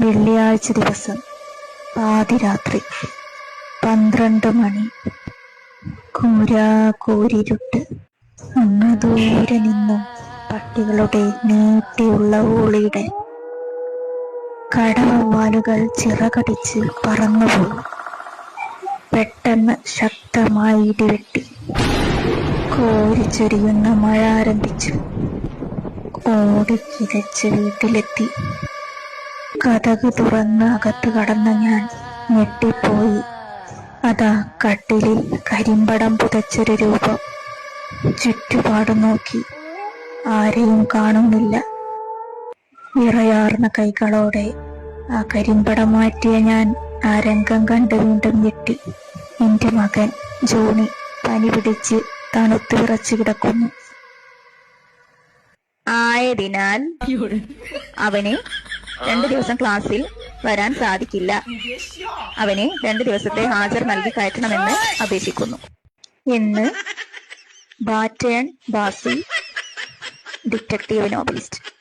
വെള്ളിയാഴ്ച ദിവസം പാതിരാത്രി പന്ത്രണ്ട് മണി. കൂരാ കൂരിരുട്ട് അങ്ങ് ദൂരെ നിന്നും പട്ടികളുടെ നീട്ടിയുള്ള ഊളിയുടെ കടവവ്വാലുകൾ ചിറകടിച്ച് പറന്നുപോയി. പെട്ടെന്ന് ശക്തമായി ഇടിവെട്ടി. കോരിച്ചൊരിയുന്ന മഴ ആരംഭിച്ചു. ഓടിക്കിതച്ച് വീട്ടിലെത്തി. കഥക് തുറന്ന് അകത്ത് കടന്ന ഞാൻ ഞെട്ടിപ്പോയി. അതാ കട്ടിലിൽ കരിമ്പടം പുതച്ചൊരു രൂപം. ചുറ്റുപാട് നോക്കി. ആരെയും കാണുന്നില്ല. വിറയാർന്ന കൈകളോടെ ആ കരിമ്പടം മാറ്റിയ ഞാൻ ആ രംഗം കണ്ട് വീണ്ടും ഞെട്ടി. എന്റെ മകൻ ജോണി പനി പിടിച്ച് തണുത്ത് വിറച്ചു കിടക്കുന്നു. ആയതിനാൽ അവന് രണ്ടു ദിവസം ക്ലാസ്സിൽ വരാൻ സാധിക്കില്ല. അവനെ രണ്ടു ദിവസത്തെ ഹാജർ നൽകി കയറ്റണമെന്ന് അപേക്ഷിക്കുന്നു. എന്ന് ബാറ്റേൺ ബാസി ഡിറ്റക്റ്റീവ് നോവലിസ്റ്റ്